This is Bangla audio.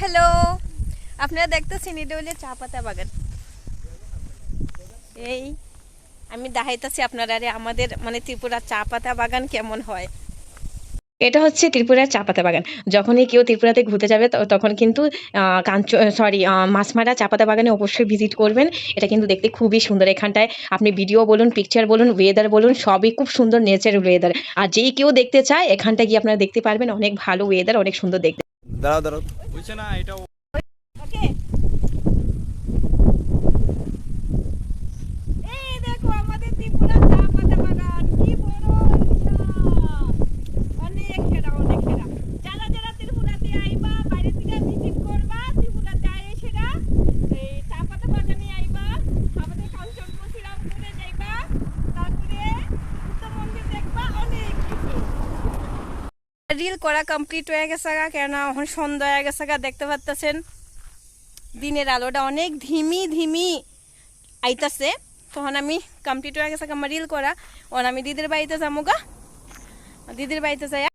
হ্যালো আপনারা দেখতেছেন এটা চা পাতা বাগান। এই, আমি দেখাইতেছি আপনারা আমাদের মানে ত্রিপুরার চা পাতা বাগান কেমন হয়। এটা হচ্ছে ত্রিপুরার চা পাতা বাগান। যখনই কেউ ত্রিপুরাতে ঘুরতে যাবে তখন কিন্তু কাঞ্চ সরি মাসমারা চা পাতা বাগানে অবশ্যই ভিজিট করবেন। এটা কিন্তু দেখতে খুবই সুন্দর এখানটায়। আপনি ভিডিও বলুন পিকচার বলুন ওয়েদার বলুন, সবই খুব সুন্দর নেচার ওয়েদার আর যেই কেউ দেখতে চায় এখানটা গিয়ে আপনারা দেখতে পারবেন, অনেক ভালো ওয়েদার অনেক সুন্দর দেখতে। দাঁড়াও দাঁড়াও। বুঝছে না এটা ওকে এই দেখো আমাদের ত্রিপুরা চা পাতা বাগান কি বড় বিশাল। অনেক সেরা অনেক সেরা যারা যারা ত্রিপুরাতে আইবা বাইরে থেকে ভিজিট করবা ত্রিপুরাতে আই সেরা এই চা পাতা বাগানে আইবা আমাদের কাঞ্চনপুর শ্রীরামপুরে যাইবা তারপরে উত্তর মন্দির দেখবা অনেক কিছু রিল করা কমপ্লিট হয়ে গেছে গা কেন এখন সন্ধ্যা হয়ে গেছে গা, দেখতে পাচ্ছেন দিনের আলোটা অনেক ধিমি ধিমি আইতাছে। তখন আমি কমপ্লিট হয়ে গেছে আমার রিল করা। ওখানে আমি দিদির বাড়িতে যাব গা। দিদির বাড়িতে যাই।